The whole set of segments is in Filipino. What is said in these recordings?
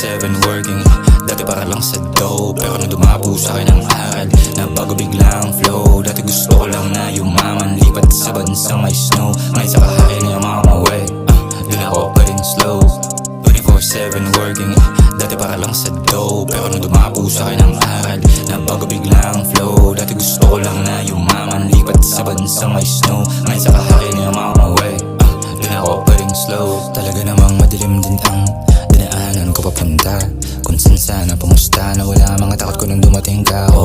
24-7 working. Dati para lang sa dough Pero nung dumabo sa akin ang aral Nabago bigla ang flow. Dati gusto ko lang na yumaman Lipat sa bansang may snow. Ngayon sa kahari niya mamawi uh, Doon ako pa rin slow. 24-7 working. Dati para lang sa dough Pero nung dumabo sa akin ang aral Nabago bigla ang flow. Dati gusto ko lang na yumaman Lipat sa bansang may snow. Ngayon sa kahari niya mamawi uh, Doon ako pa rin slow. Talaga namang madilim din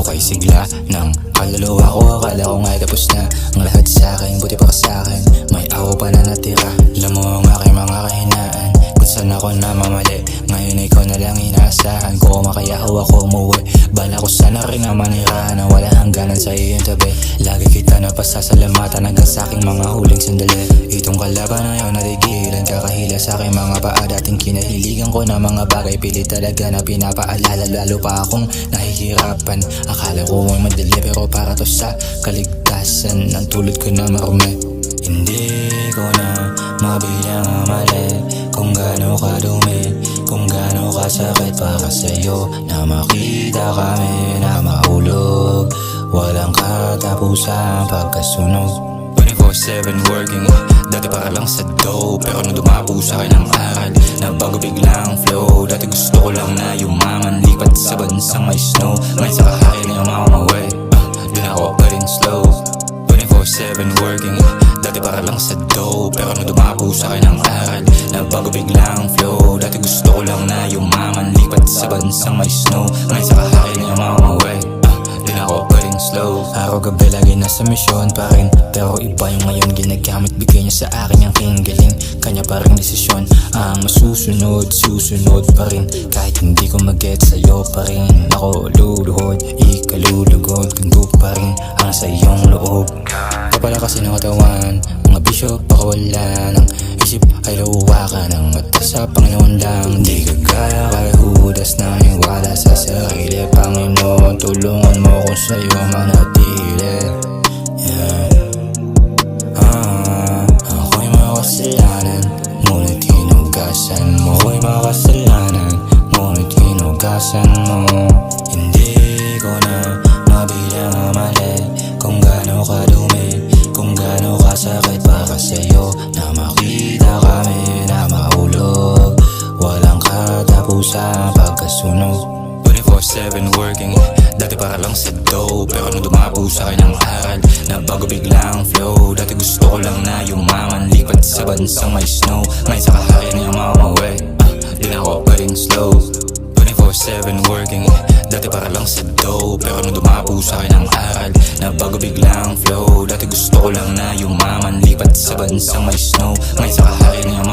dumating ka Okay sigla ng kaluluwa ko. Akala ko nga'y tapos na ang lahat sa akin. Buti pa sa akin May awa pa na natira. Alam mo ang aking mga kahinaan Kung saan ako namamali inaasahan ko Makaya ako umuwi. Bala ko sana rin na manira Na wala hangganan sa iyong tabi. Lagi kita na pasasalamatan Hanggang sa aking mga huling sandali. Itong kalaban na yun natigilan Kakahila sa aking mga paa. Dating kinahiligan ko na mga bagay Pilit talaga na pinapaalala. Lalo pa akong nahihirapan. Akala ko ay madali Pero para to sa kaligtasan Ang tulad ko na marumi. Hindi ko na mabilang ang mali Kung gaano kadumi Kung gaano kasakit para sa'yo Na makita kami na mahulog. Walang katapusan pagkasunog. 24-7 working. Dati para lang sa dough Pero nung dumabo sa akin ang aral Nabago bigla ang flow. Dati gusto ko lang na yumaman Lipat sa bansang may snow. Ngayon sa kahari niya mamawi uh, Doon ako pa rin slow. 24-7 working. Dati para lang sa dough Pero nung dumabo sa akin ang aral Nabago bigla ang flow. Dati gusto ko lang na yumaman sa bansang may snow. Ngayon sa kahari niya mamawi uh, Doon ako pa rin slow. Araw gabi lagi nasa misyon pa rin. Pero iba yung ngayon ginagamit Bigay niya sa akin ang king galing. Kanya pa desisyon. Ang masusunod, susunod pa rin. Kahit hindi ko mag-get sa'yo pa rin. Ako luluhod, ikalulugod Gundo pa rin. Ang sa iyong loob. Kapala kasi ng katawan. Mga bisyo baka wala ng isip Ay luwa ka ng mata sa Panginoon lang. Di ka gaya kay Judas na iwala sa sarili. Panginoon tulungan mo kung sa'yo manatili. Yeah. Ah, 24-7 working Dati para lang sa dough Pero nung dumabo sa akin ang aral Nabago bigla ang flow. Dati gusto ko lang na yumaman Lipat sa bansang may snow. Ngayon sa kahari niya mamawi uh, Di na ako rin slow. 24-7 working Dati para lang sa dough Pero nung dumabo sa akin ang aral Nabago bigla ang flow. Dati gusto ko lang na yumaman Lipat sa bansang may snow. Ngayon sa kahari niya